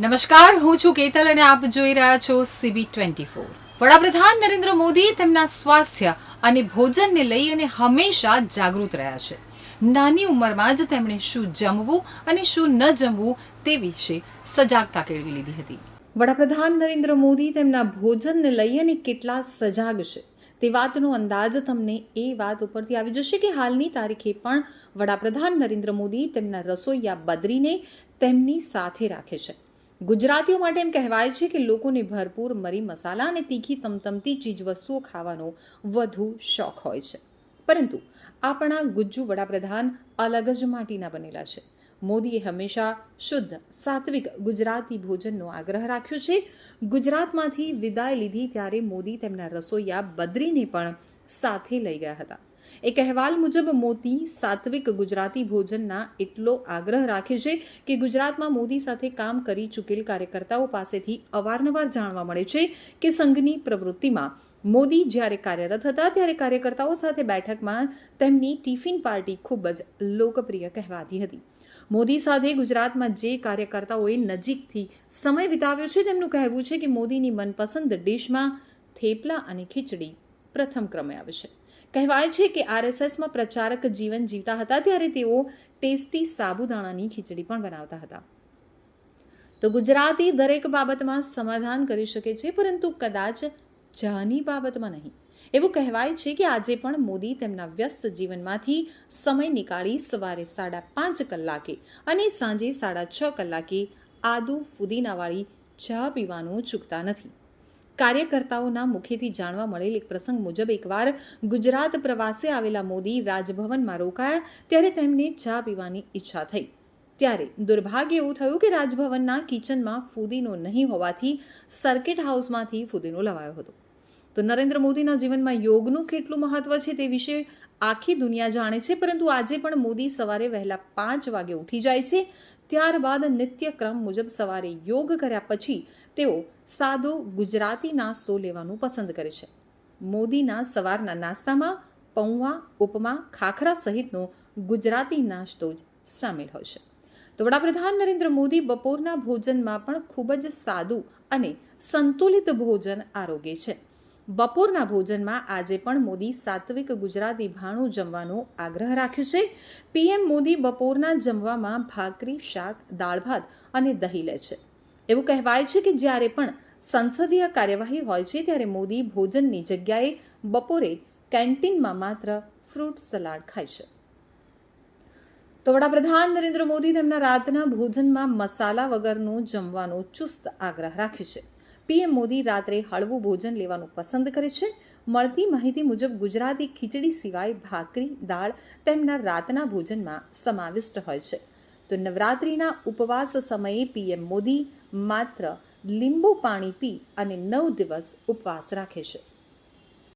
નમસ્કાર, હું છું કેતલ અને આપ જોઈ રહ્યા છો સીબી ટ્વેન્ટી ફોર વડાપ્રધાન નરેન્દ્ર મોદી તેમના સ્વાસ્થ્ય અને ભોજનને લઈ અને હંમેશા જાગૃત રહ્યા છે. નાની ઉંમરમાં જ તેમણે શું જમવું અને શું ન જમવું તે વિશે સજાગતા કેળવી લીધી હતી. વડાપ્રધાન નરેન્દ્ર મોદી તેમના ભોજનને લઈ અને કેટલા સજાગ છે તે વાતનો અંદાજ તમને એ વાત ઉપરથી આવી જશે કે હાલની તારીખે પણ વડાપ્રધાન નરેન્દ્ર મોદી તેમના રસોઈયા બદરીને તેમની સાથે રાખે છે. ગુજરાતીઓ માટે એમ કહેવાય છે કે લોકોને ભરપૂર મરી મસાલા અને તીખી તમતમતી ચીજ વસ્તુઓ ખાવાનો વધુ શોખ હોય છે. પરંતુ આપણા ગુજ્જુ વડાપ્રધાન અલગ જ માટીના બનેલા છે. મોદીએ હંમેશા શુદ્ધ, સાત્વિક ગુજરાતી ભોજનનો આગ્રહ રાખ્યો છે. ગુજરાતમાંથી વિદાય લીધી ત્યારે મોદી તેમના રસોઈયા બદ્રીને પણ સાથે લઈ ગયા હતા. એક અહેવાલ મુજબ, મોદી સાત્વિક ગુજરાતી ભોજનના એટલો આગ્રહ રાખે છે કે ગુજરાતમાં મોદી સાથે કામ કરી ચૂકેલ કાર્યકર્તાઓ પાસેથી અવારનવાર જાણવા મળે છે કે સંઘની પ્રવૃત્તિમાં મોદી જ્યારે કાર્યરત હતા, ત્યારે કાર્યકર્તાઓ સાથે બેઠકમાં તેમની ટિફિન પાર્ટી ખૂબ જ લોકપ્રિય કહેવાતી હતી. મોદી સાથે ગુજરાતમાં જે કાર્યકર્તાઓએ નજીકથી સમય વિતાવ્યો છે, તેમનું કહેવું છે કે મોદીની મનપસંદ ડિશમાં થેપલા અને ખીચડી પ્રથમ ક્રમે આવે છે. કહેવાય છે કે આરએસએસમાં પ્રચારક જીવન જીવતા હતા ત્યારે તેઓ ટેસ્ટી સાબુદાણાની ખીચડી પણ બનાવતા હતા. તો ગુજરાતી દરેક બાબતમાં સમાધાન કરી શકે છે, પરંતુ કદાચ ચાની બાબતમાં નહીં. એવું કહેવાય છે કે આજે પણ મોદી તેમના વ્યસ્ત જીવનમાંથી સમય નીકાળી સવારે સાડા પાંચ કલાકે અને સાંજે સાડા છ કલાકે આદુ ફુદીનાવાળી ચા પીવાનું ચૂકતા નથી. કાર્યકર્તાઓના મુખેથી જાણવા મળેલ એક પ્રસંગ મુજબ એકવાર ગુજરાત પ્રવાસે આવેલા મોદી રાજભવનમાં રોકાયા ત્યારે તેમને ચા પીવાની ઈચ્છા થઈ. ત્યારે દુર્ભાગ્ય એવું થયું કે રાજભવનના કિચનમાં ફુદીનો નહીં હોવાથી સર્કિટ હાઉસમાંથી ફુદીનો લવાયો હતો. તો નરેન્દ્ર મોદીના જીવનમાં યોગનું કેટલું મહત્વ છે તે વિશે આખી દુનિયા જાણે છે, પરંતુ આજે પણ મોદી સવારે વહેલા પાંચ વાગે ઉઠી જાય છે. ત્યારબાદ નિત્યક્રમ મુજબ સવારે યોગ કર્યા પછી તેઓ સાદો ગુજરાતી નાસ્તો લેવાનું પસંદ કરે છે. મોદીના સવારના નાસ્તામાં પૌવા, ઉપમા, ખાખરા સહિતનો ગુજરાતી નાસ્તો જ સામેલ હોય છે. તો વડાપ્રધાન નરેન્દ્ર મોદી બપોરના ભોજનમાં પણ ખૂબ જ સાદું અને સંતુલિત ભોજન આરોગે છે. બપોરના ભોજનમાં આજે પણ મોદી સાત્વિક ગુજરાતી ભાણું જમવાનો આગ્રહ રાખ્યો છે. પીએમ મોદી બપોરના જમવામાં ભાખરી શાક, દાળ ભાત અને દહીં લે છે. એવું કહેવાય છે કે જ્યારે પણ સંસદીય કાર્યવાહી હોય છે ત્યારે મોદી ભોજનની જગ્યાએ બપોરે કેન્ટીનમાં માત્ર ફ્રૂટ સલાડ ખાય છે. તો વડાપ્રધાન નરેન્દ્ર મોદી તેમના રાતના ભોજનમાં મસાલા વગરનું જમવાનો ચુસ્ત આગ્રહ રાખે છે. પીએમ મોદી રાત્રે હળવું ભોજન લેવાનું પસંદ કરે છે. મળતી માહિતી મુજબ ગુજરાતી ખીચડી સિવાય ભાખરી, દાળ તેમના રાતના ભોજનમાં સમાવિષ્ટ હોય છે. તો નવરાત્રિના ઉપવાસ સમયે પીએમ મોદી માત્ર લીંબુ પાણી પી અને નવ દિવસ ઉપવાસ રાખે છે.